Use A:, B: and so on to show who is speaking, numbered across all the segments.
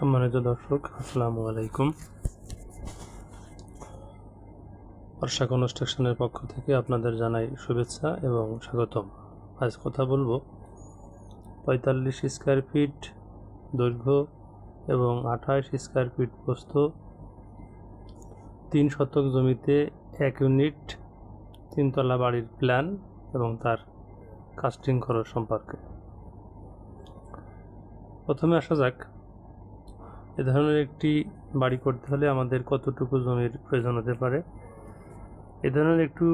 A: সম্মানিত দর্শক, আসসালামু আলাইকুম। বর্ষা কনস্ট্রাকশনের পক্ষ থেকে আপনাদের জানাই শুভেচ্ছা এবং স্বাগতম। আজ কথা বলব পঁয়তাল্লিশ স্কোয়ার ফিট দৈর্ঘ্য এবং আঠাশ স্কোয়ার ফিট প্রস্থ। তিন শতক জমিতে এক ইউনিট তিনতলা বাড়ির প্ল্যান এবং তার কাস্টিং খরচ সম্পর্কে। প্রথমে আসা যাক এ ধরনের একটি বাড়ি করতে হলে আমাদের কতটুকু জমির প্রয়োজন হতে পারে? এ ধরনের একটু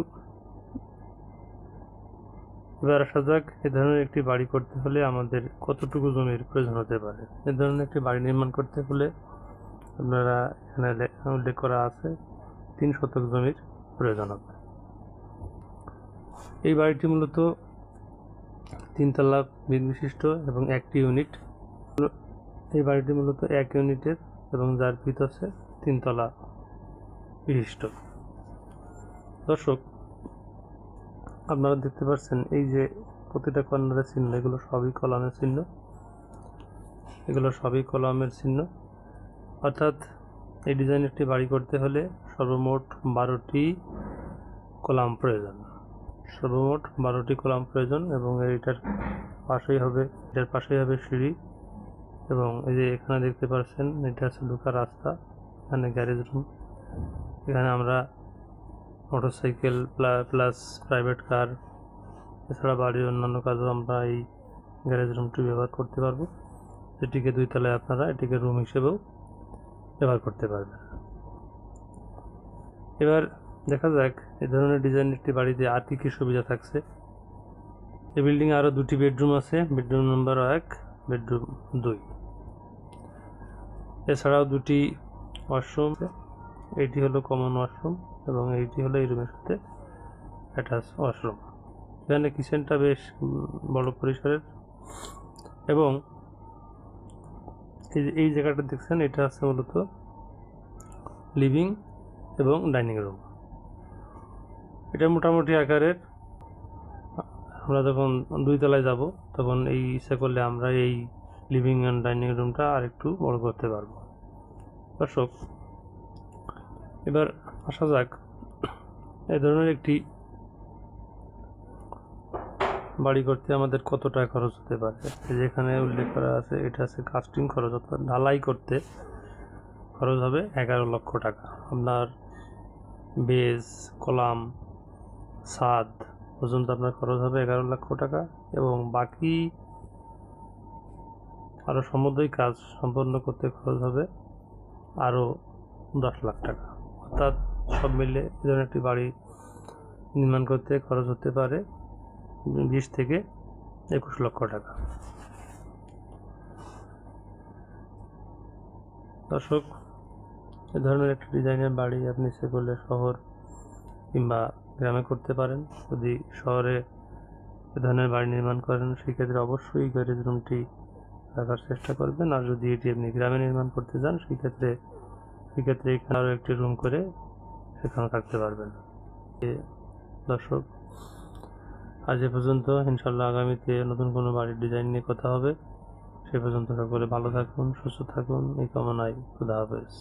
A: এবার আসা যাক, এ ধরনের একটি বাড়ি করতে হলে আমাদের কতটুকু জমির প্রয়োজন হতে পারে? এ ধরনের একটি বাড়ি নির্মাণ করতে হলে আপনারা এখানে উল্লেখ করা আছে, তিন শতক জমির প্রয়োজন হবে। এই বাড়িটি মূলত তিনতলা বিশিষ্ট এবং একটি ইউনিট। এই বাড়িটি মূলত এক ইউনিটের এবং যার ভিত আছে তিনতলা বিশিষ্ট। দর্শক, আপনারা দেখতে পাচ্ছেন এই যে প্রতিটা কর্নারের চিহ্ন, এগুলো সবই কলামের চিহ্ন। এগুলো সবই কলামের চিহ্ন। অর্থাৎ এই ডিজাইন একটি বাড়ি করতে হলে সর্বমোট বারোটি কলাম প্রয়োজন। সর্বমোট বারোটি কলাম প্রয়োজন এবং এটার পাশেই হবে, এটার পাশেই হবে সিঁড়ি। এবং এই যে এখানে দেখতে পাচ্ছেন এটা হচ্ছে ঢোকার রাস্তা, এখানে গ্যারেজ রুম। এখানে আমরা মোটরসাইকেল প্লাস প্রাইভেট কার, এছাড়া বাড়ির অন্যান্য কাজও আমরা এই গ্যারেজ রুমটি ব্যবহার করতে পারব। এটিকে দুই তলায় আপনারা এটিকে রুম হিসেবেও ব্যবহার করতে পারবেন। এবার দেখা যাক এই ধরনের ডিজাইন একটি বাড়িতে আর কী কী সুবিধা থাকছে। এই বিল্ডিংয়ে আরও দুটি বেডরুম আছে, বেডরুম নাম্বার এক, বেডরুম দুই। এছাড়াও দুটি ওয়াশরুম এইটি হলো কমন ওয়াশরুম এবং এইটি হলো এই রুমের সাথে অ্যাটাচ ওয়াশরুম এখানে কিচেনটা বেশ বড় পরিসরের এবং এই এই জায়গাটা দেখছেন, এটা আছে মূলত লিভিং এবং ডাইনিং রুম এটা মোটামুটি আকারের, আমরা যখন দুই তলায় যাব, তখন এই ইচ্ছা করলে আমরা এই লিভিং অ্যান্ড ডাইনিং রুমটা আর একটু বড় করতে পারব। দর্শক, এবার আসা যাক এই ধরনের একটি বাড়ি করতে আমাদের কত টাকা খরচ হতে পারে। যেখানে উল্লেখ করা আছে, এটা আছে কাস্টিং খরচ, অর্থাৎ ঢালাই করতে খরচ হবে এগারো লক্ষ টাকা। আপনার বেজ, কলাম ছাদ পর্যন্ত আপনার খরচ হবে এগারো লক্ষ টাকা এবং বাকি আরও সমুদ্রিক কাজ সম্পন্ন করতে খরচ হবে আরও দশ লাখ টাকা। অর্থাৎ সব মিলে এই ধরনের একটি বাড়ি নির্মাণ করতে খরচ হতে পারে বিশ থেকে একুশ লক্ষ টাকা। দর্শক, এ ধরনের একটি ডিজাইনের বাড়ি আপনি ইচ্ছে করলে শহর কিংবা গ্রামে করতে পারেন। যদি শহরে এ ধরনের বাড়ি নির্মাণ করেন, সেক্ষেত্রে অবশ্যই গ্যারেজ রুমটি রাখার চেষ্টা করবেন। আর যদি এটি আপনি গ্রামে নির্মাণ করতে চান সেক্ষেত্রে সেক্ষেত্রে এখানে আরও একটি রুম করে সেখানে থাকতে পারবেন। দর্শক, আজ এ পর্যন্ত। ইনশাল্লাহ আগামীতে নতুন কোনো বাড়ির ডিজাইন নিয়ে কথা হবে। সে পর্যন্ত সকলে ভালো থাকুন, সুস্থ থাকুন। এই কামনায় খুদা হাফেজ।